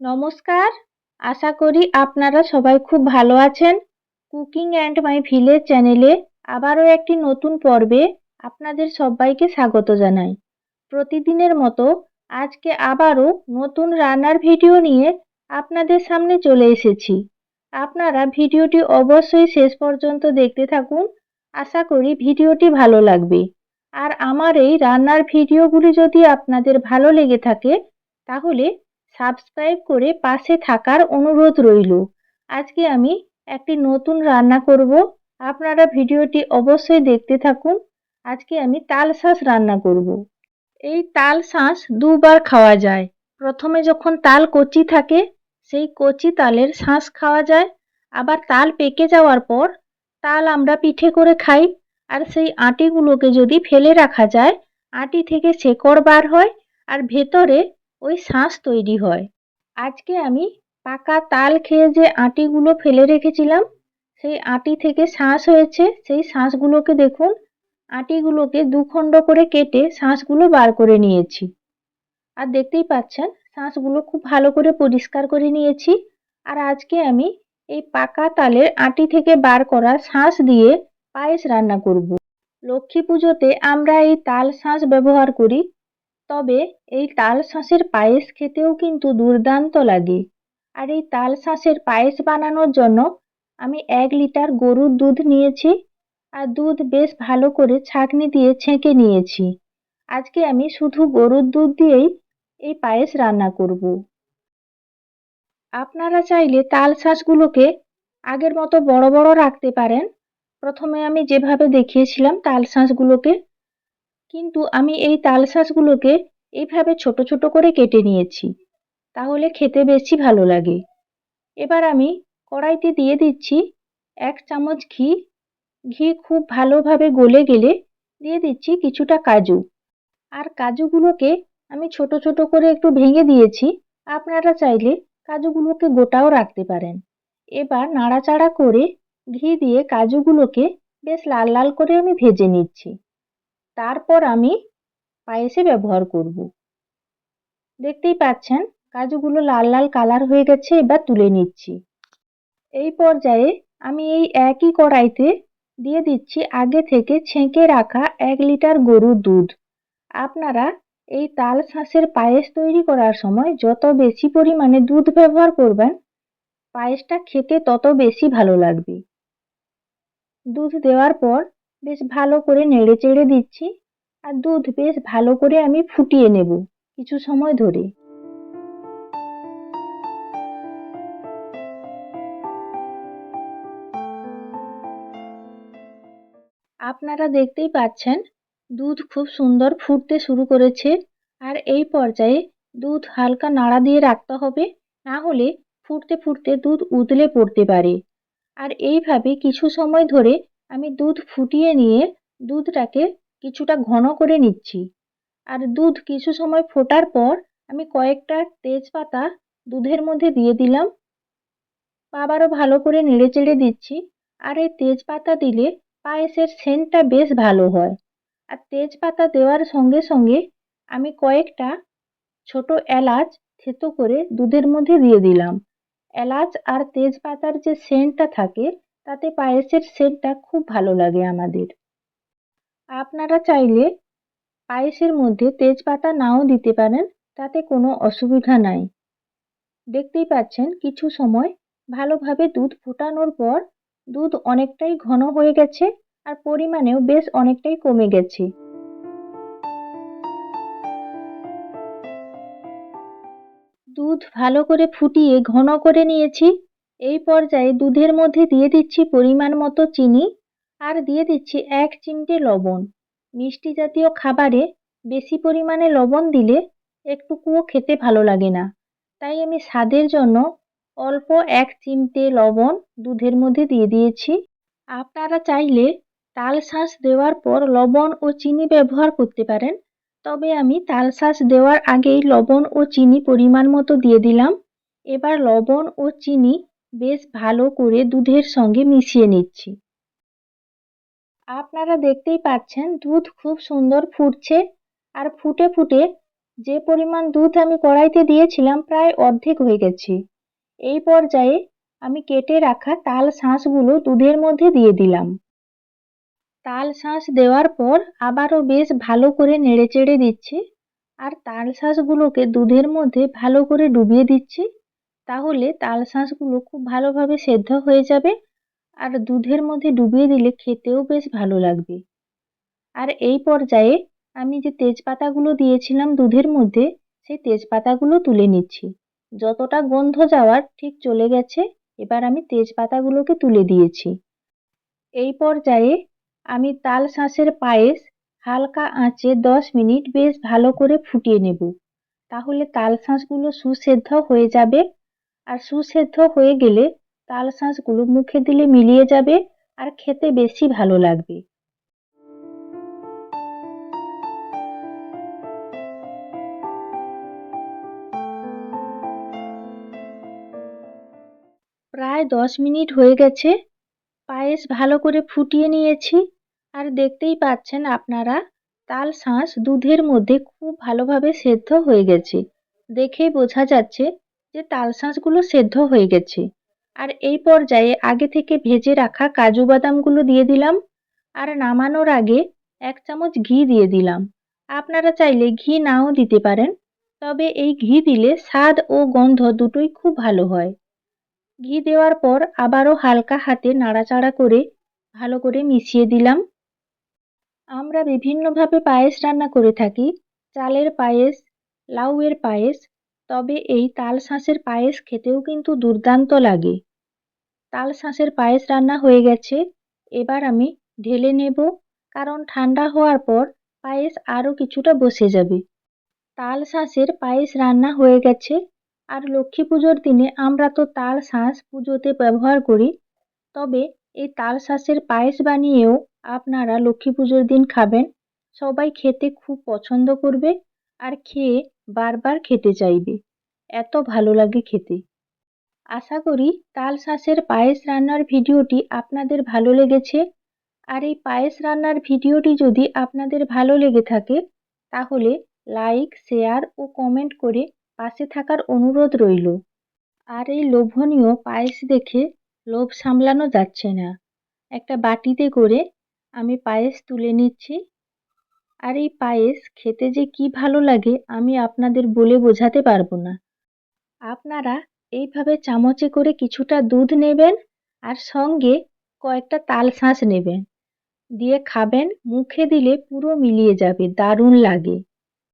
নমস্কার। আশা করি আপনারা সবাই খুব ভালো আছেন। কুকিং অ্যান্ড মাই ভিলেজ চ্যানেলে আবারও একটি নতুন পর্বে আপনাদের সবাইকে স্বাগত জানাই। প্রতিদিনের মতো আজকে আবারও নতুন রান্নার ভিডিও নিয়ে আপনাদের সামনে চলে এসেছি। আপনারা ভিডিওটি অবশ্যই শেষ পর্যন্ত দেখতে থাকুন। আশা করি ভিডিওটি ভালো লাগবে। আর আমার এই রান্নার ভিডিওগুলি যদি আপনাদের ভালো লেগে থাকে, তাহলে সাবস্ক্রাইব করে পাশে থাকার অনুরোধ রইল। আজকে আমি একটি নতুন রান্না করব। আপনারা ভিডিওটি অবশ্যই দেখতে থাকুন। আজকে আমি তাল শাঁস রান্না করব। এই তাল শাঁস দুবার খাওয়া যায়। প্রথমে যখন তাল কচি থাকে, সেই কচি তালের শাঁস খাওয়া যায়। আবার তাল পেকে যাওয়ার পর তাল আমরা পিঠে করে খাই। আর সেই আটিগুলোকে যদি ফেলে রাখা যায়, আটি থেকে শেকড় বার হয়। আর ভেতরে ওই শাঁস তৈরি হয়। আজকে আমি পাকা তাল খেয়ে যে আটিগুলো ফেলে রেখেছিলাম, সেই আটি থেকে শাঁস হয়েছে, সেই শাঁসগুলোকে দেখুন, আটিগুলোকে দুখণ্ড করে কেটে শাঁসগুলো বার করে নিয়েছি। আর দেখতেই পাচ্ছেন, শাঁসগুলো খুব ভালো করে পরিষ্কার করে নিয়েছি। আর আজকে আমি এই পাকা তালের আটি থেকে বার করা শাঁস দিয়ে পায়েস রান্না করব। লক্ষ্মী পুজোতে আমরা এই তাল শাঁস ব্যবহার করি। তবে এই তাল শাঁসের পায়েস খেতেও কিন্তু দুর্দান্ত লাগে। আর এই তাল শাঁসের পায়েস বানানোর জন্য আমি এক লিটার গরুর দুধ নিয়েছি আর দুধ বেশ ভালো করে ছাঁকনি দিয়ে ছেঁকে নিয়েছি। আজকে আমি শুধু গরুর দুধ দিয়েই এই পায়েস রান্না করব। আপনারা চাইলে তাল শাঁসগুলোকে আগের মতো বড় বড় রাখতে পারেন। প্রথমে আমি যেভাবে দেখিয়েছিলাম তাল শাঁসগুলোকে কিন্তু আমি এই তাল শাঁসগুলোকে এইভাবে ছোট ছোট করে কেটে নিয়েছি। তাহলে খেতে বেশি ভালো লাগে। এবার আমি কড়াইতে দিয়ে দিচ্ছি এক চামচ ঘি। ঘি খুব ভালোভাবে গলে গেলে দিয়ে দিচ্ছি কিছুটা কাজু। আর কাজুগুলোকে আমি ছোট ছোট করে একটু ভেঙে দিয়েছি। আপনারা চাইলে কাজুগুলোকে গোটাও রাখতে পারেন। এবার নাড়াচাড়া করে ঘি দিয়ে কাজুগুলোকে বেশ লাল লাল করে আমি ভেজে নিচ্ছি। তারপর আমি পায়েসে ব্যবহার করব। দেখতেই পাচ্ছেন, কাজুগুলো লাল লাল কালার হয়ে গেছে, এবার তুলে নিচ্ছি। এই পর্যায়ে আমি এই একই কড়াইতে দিয়ে দিচ্ছি আগে থেকে ছেঁকে রাখা এক লিটার গরুর দুধ। আপনারা এই তাল শাঁসের পায়েস তৈরি করার সময় যত বেশি পরিমাণে দুধ ব্যবহার করবেন, পায়েসটা খেতে তত বেশি ভালো লাগবে। দুধ দেওয়ার পর বেশ ভালো করে নেড়ে চেড়ে দিচ্ছি আর দুধ বেশ ভালো করে আমি ফুটিয়ে নেব কিছু সময় ধরে। আপনারা দেখতেই পাচ্ছেন, দুধ খুব সুন্দর ফুটতে শুরু করেছে আর এই পর্যায়ে দুধ হালকা নাড়া দিয়ে রাখতে হবে, না হলে ফুটতে ফুটতে দুধ উতলে পড়তে পারে। আর এইভাবে কিছু সময় ধরে আমি দুধ ফুটিয়ে নিয়ে দুধটাকে কিছুটা ঘন করে নিচ্ছি। আর দুধ কিছু সময় ফোটার পর আমি কয়েকটা তেজপাতা দুধের মধ্যে দিয়ে দিলাম। আবারও ভালো করে নেড়ে চেড়ে দিচ্ছি। আর এই তেজপাতা দিলে পায়েসের সেন্টটা বেশ ভালো হয়। আর তেজপাতা দেওয়ার সঙ্গে সঙ্গে আমি কয়েকটা ছোট এলাচ থেতো করে দুধের মধ্যে দিয়ে দিলাম। এলাচ আর তেজপাতার যে সেন্টটা থাকে তাতে পায়েসের সেন্টটা খুব ভালো লাগে আমাদের। আপনারা চাইলে পায়েসের মধ্যে তেজপাতা নাও দিতে পারেন, তাতে কোনো অসুবিধা নাই। দেখতেই পাচ্ছেন কিছু সময় ভালোভাবে দুধ ফোটানোর পর দুধ অনেকটাই ঘন হয়ে গেছে আর পরিমাণেও বেশ অনেকটাই কমে গেছে। দুধ ভালো করে ফুটিয়ে ঘন করে নিয়েছি। এই পর্যায়ে দুধের মধ্যে দিয়ে দিচ্ছি পরিমাণ মতো চিনি আর দিয়ে দিচ্ছি এক চিমটে লবণ। মিষ্টি জাতীয় খাবারে বেশি পরিমাণে লবণ দিলে একটুকুও খেতে ভালো লাগে না। তাই আমি স্বাদের জন্য অল্প এক চিমটে লবণ দুধের মধ্যে দিয়ে দিয়েছি। আপনারা চাইলে তাল শাঁস দেওয়ার পর লবণ ও চিনি ব্যবহার করতে পারেন। তবে আমি তাল শাঁস দেওয়ার আগেই লবণ ও চিনি পরিমাণ মতো দিয়ে দিলাম। এবার লবণ ও চিনি বেশ ভালো করে দুধের সঙ্গে মিশিয়ে নিচ্ছি। আপনারা দেখতেই পাচ্ছেন দুধ খুব সুন্দর ফুটছে আর ফুটে ফুটে যে পরিমাণ দুধ আমি কড়াইতে দিয়েছিলাম প্রায় অর্ধেক হয়ে গেছে। এই পর্যায়ে আমি কেটে রাখা তাল শাঁসগুলো দুধের মধ্যে দিয়ে দিলাম। তাল শাঁস দেওয়ার পর আবারও বেশ ভালো করে নেড়েচেড়ে দিচ্ছি আর তাল শাঁসগুলোকে দুধের মধ্যে ভালো করে ডুবিয়ে দিচ্ছি। তাহলে তাল শাঁসগুলো খুব ভালোভাবে সেদ্ধ হয়ে যাবে আর দুধের মধ্যে ডুবিয়ে দিলে খেতেও বেশ ভালো লাগবে। আর এই পর্যায়ে আমি যে তেজপাতাগুলো দিয়েছিলাম দুধের মধ্যে, সেই তেজপাতাগুলো তুলে নিচ্ছি। যতটা গন্ধ যাওয়ার ঠিক চলে গেছে, এবার আমি তেজপাতাগুলোকে তুলে দিয়েছি। এই পর্যায়ে আমি তাল শাঁসের পায়েস হালকা আঁচে দশ মিনিট বেশ ভালো করে ফুটিয়ে নেব। তাহলে তাল শাঁসগুলো সুসেদ্ধ হয়ে যাবে আর সুসেদ্ধ হয়ে গেলে তাল শাঁসগুলো মুখে দিলে মিলিয়ে যাবে আর খেতে বেশি ভালো লাগবে। প্রায় দশ মিনিট হয়ে গেছে। পায়েস ভালো করে ফুটিয়ে নিয়েছি আর দেখতেই পাচ্ছেন আপনারা, তাল শাঁস দুধের মধ্যে খুব ভালোভাবে সেদ্ধ হয়ে গেছে। দেখেই বোঝা যাচ্ছে যে তাল শাঁসগুলো সেদ্ধ হয়ে গেছে। আর এই পর্যায়ে আগে থেকে ভেজে রাখা কাজু বাদামগুলো দিয়ে দিলাম। আর নামানোর আগে এক চামচ ঘি দিয়ে দিলাম। আপনারা চাইলে ঘি নাও দিতে পারেন, তবে এই ঘি দিলে স্বাদ ও গন্ধ দুটোই খুব ভালো হয়। ঘি দেওয়ার পর আবারও হালকা হাতে নাড়াচাড়া করে ভালো করে মিশিয়ে দিলাম। আমরা বিভিন্নভাবে পায়েস রান্না করে থাকি। চালের পায়েস, লাউয়ের পায়েস তবে এই তাল শাঁসের পায়েস খেতেও কিন্তু দুর্দান্ত লাগে। তাল শাঁসের পায়েস রান্না হয়ে গেছে, এবার আমি ঢেলে নেব, কারণ ঠান্ডা হওয়ার পর পায়েস আরও কিছুটা বসে যাবে। তাল শাঁসের পায়েস রান্না হয়ে গেছে, আর লক্ষ্মী পুজোর দিনে আমরা তো তাল শাঁস পুজোতে ব্যবহার করি, তবে এই তাল শাঁসের পায়েস বানিয়েও আপনারা লক্ষ্মী পুজোর দিন খাবেন। সবাই খেতে খুব পছন্দ করবে, আর খেয়ে বারবার খেতে চাইবে। এত ভালো লাগে খেতে। আশা করি তাল শাঁসের পায়েস রান্নার ভিডিওটি আপনাদের ভালো লেগেছে। আর এই পায়েস রান্নার ভিডিওটি যদি আপনাদের ভালো লেগে থাকে, তাহলে লাইক, শেয়ার ও কমেন্ট করে পাশে থাকার অনুরোধ রইল। আর এই লোভনীয় পায়েস দেখে লোভ সামলানো যাচ্ছে না। একটা বাটিতে করে আমি পায়েস তুলে নিচ্ছি। আর এই পায়েস খেতে যে কি ভালো লাগে, আমি আপনাদের বলে বোঝাতে পারব না। আপনারা এইভাবে চামচে করে কিছুটা দুধ নেবেন আর সঙ্গে কয়েকটা তাল শাঁস নেবেন। দিয়ে খাবেন, মুখে দিলে পুরো মিলিয়ে যাবে, দারুণ লাগে।